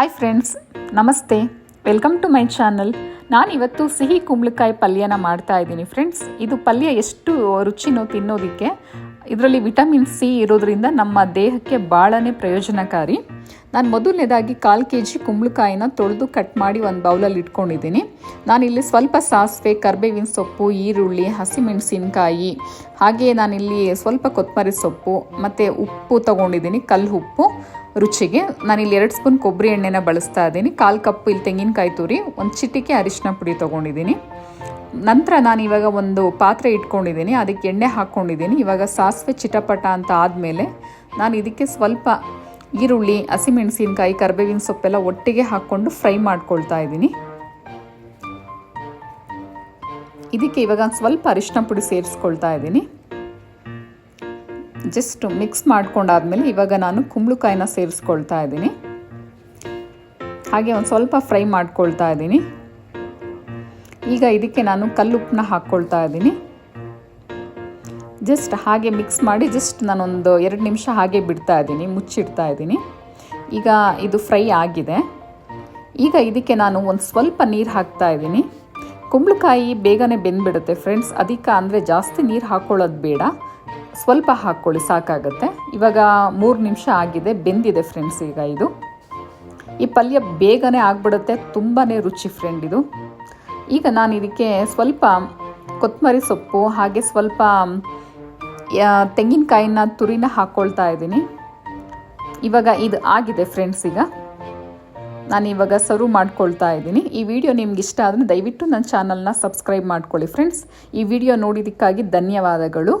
Hi friends ನಮಸ್ತೆ. Welcome to my channel ನಾನಿವತ್ತು ಸಿಹಿ ಕುಂಬಳಕಾಯಿ ಪಲ್ಯನ ಮಾಡ್ತಾ ಇದ್ದೀನಿ ಫ್ರೆಂಡ್ಸ್ ಇದು ಪಲ್ಯ ಎಷ್ಟು ರುಚಿನೋ ತಿನ್ನೋದಕ್ಕೆ ಇದರಲ್ಲಿ ವಿಟಮಿನ್ ಸಿ ಇರೋದ್ರಿಂದ ನಮ್ಮ ದೇಹಕ್ಕೆ ಭಾಳನೇ ಪ್ರಯೋಜನಕಾರಿ. ನಾನು ಮೊದಲನೇದಾಗಿ ಕಾಲು ಕೆ ಜಿ ಕುಂಬಳಕಾಯಿನ ತೊಳೆದು ಕಟ್ ಮಾಡಿ ಒಂದು ಬೌಲಲ್ಲಿ ಇಟ್ಕೊಂಡಿದ್ದೀನಿ. ನಾನಿಲ್ಲಿ ಸ್ವಲ್ಪ ಸಾಸಿವೆ, ಕರ್ಬೇವಿನ ಸೊಪ್ಪು, ಈರುಳ್ಳಿ, ಹಸಿಮೆಣಸಿನಕಾಯಿ, ಹಾಗೆ ನಾನಿಲ್ಲಿ ಸ್ವಲ್ಪ ಕೊತ್ತಂಬರಿ ಸೊಪ್ಪು, ಮತ್ತು ಉಪ್ಪು ತೊಗೊಂಡಿದ್ದೀನಿ ಕಲ್ಲು ಉಪ್ಪು ರುಚಿಗೆ. ನಾನಿಲ್ಲಿ ಎರಡು ಸ್ಪೂನ್ ಕೊಬ್ಬರಿ ಎಣ್ಣೆನ ಬಳಸ್ತಾ ಇದ್ದೀನಿ. ಕಾಲು ಕಪ್ಪು ಇಲ್ಲಿ ತೆಂಗಿನಕಾಯಿ ತುರಿ, ಒಂದು ಚಿಟಿಕೆ ಅರಿಶಿನ ಪುಡಿ ತೊಗೊಂಡಿದ್ದೀನಿ. ನಂತರ ನಾನು ಇವಾಗ ಒಂದು ಪಾತ್ರೆ ಇಟ್ಕೊಂಡಿದ್ದೀನಿ, ಅದಕ್ಕೆ ಎಣ್ಣೆ ಹಾಕ್ಕೊಂಡಿದ್ದೀನಿ. ಇವಾಗ ಸಾಸಿವೆ ಚಿಟಪಟ ಅಂತ ಆದಮೇಲೆ ನಾನು ಇದಕ್ಕೆ ಸ್ವಲ್ಪ ಈರುಳ್ಳಿ, ಹಸಿಮೆಣಸಿನ್ಕಾಯಿ, ಕರ್ಬೇವಿನ ಸೊಪ್ಪೆಲ್ಲ ಒಟ್ಟಿಗೆ ಹಾಕ್ಕೊಂಡು ಫ್ರೈ ಮಾಡ್ಕೊಳ್ತಾ ಇದ್ದೀನಿ. ಇದಕ್ಕೆ ಇವಾಗ ಸ್ವಲ್ಪ ಅರಿಶಿನ ಪುಡಿ ಸೇರಿಸ್ಕೊಳ್ತಾ ಇದ್ದೀನಿ. ಜಸ್ಟ್ ಮಿಕ್ಸ್ ಮಾಡ್ಕೊಂಡಾದ್ಮೇಲೆ ಇವಾಗ ನಾನು ಕುಂಬಳಕಾಯಿನ ಸೇರಿಸ್ಕೊಳ್ತಾ ಇದ್ದೀನಿ. ಹಾಗೆ ಒಂದು ಸ್ವಲ್ಪ ಫ್ರೈ ಮಾಡ್ಕೊಳ್ತಾ ಇದ್ದೀನಿ. ಈಗ ಇದಕ್ಕೆ ನಾನು ಕಲ್ಲುಪ್ಪನ್ನ ಹಾಕ್ಕೊಳ್ತಾ ಇದ್ದೀನಿ. ಜಸ್ಟ್ ಹಾಗೆ ಮಿಕ್ಸ್ ಮಾಡಿ ಜಸ್ಟ್ ನಾನೊಂದು ಎರಡು ನಿಮಿಷ ಹಾಗೆ ಬಿಡ್ತಾ ಇದ್ದೀನಿ, ಮುಚ್ಚಿಡ್ತಾ ಇದ್ದೀನಿ. ಈಗ ಇದು ಫ್ರೈ ಆಗಿದೆ. ಈಗ ಇದಕ್ಕೆ ನಾನು ಒಂದು ಸ್ವಲ್ಪ ನೀರು ಹಾಕ್ತಾ ಇದ್ದೀನಿ. ಕುಂಬಳಕಾಯಿ ಬೇಗನೆ ಬೆಂದ್ಬಿಡುತ್ತೆ ಫ್ರೆಂಡ್ಸ್ ಅದಕ್ಕೆ ಅಂದರೆ ಜಾಸ್ತಿ ನೀರು ಹಾಕ್ಕೊಳ್ಳೋದು ಬೇಡ. ಸ್ವಲ್ಪ ಹಾಕ್ಕೊಳ್ಳಿ ಸಾಕಾಗುತ್ತೆ. ಇವಾಗ ಮೂರು ನಿಮಿಷ ಆಗಿದೆ, ಬೆಂದಿದೆ ಫ್ರೆಂಡ್ಸ್ ಈಗ ಇದು. ಈ ಪಲ್ಯ ಬೇಗನೆ ಆಗಿಬಿಡುತ್ತೆ ತುಂಬಾ ರುಚಿ ಫ್ರೆಂಡ್ ಇದು. ಈಗ ನಾನು ಇದಕ್ಕೆ ಸ್ವಲ್ಪ ಕೊತ್ತಂಬರಿ ಸೊಪ್ಪು ಹಾಗೆ ಸ್ವಲ್ಪ ತೆಂಗಿನಕಾಯಿನ ತುರಿನ ಹಾಕ್ಕೊಳ್ತಾ ಇದ್ದೀನಿ. ಇವಾಗ ಇದು ಆಗಿದೆ ಫ್ರೆಂಡ್ಸ್ ಈಗ ನಾನು ಇವಾಗ ಸರ್ವ್ ಮಾಡ್ಕೊಳ್ತಾ ಇದ್ದೀನಿ. ಈ ವಿಡಿಯೋ ನಿಮ್ಗೆ ಇಷ್ಟ ಆದರೆ ದಯವಿಟ್ಟು ನನ್ನ ಚಾನಲ್ನ ಸಬ್ಸ್ಕ್ರೈಬ್ ಮಾಡ್ಕೊಳ್ಳಿ ಫ್ರೆಂಡ್ಸ್ ಈ ವಿಡಿಯೋ ನೋಡಿದ್ದಕ್ಕಾಗಿ ಧನ್ಯವಾದಗಳು.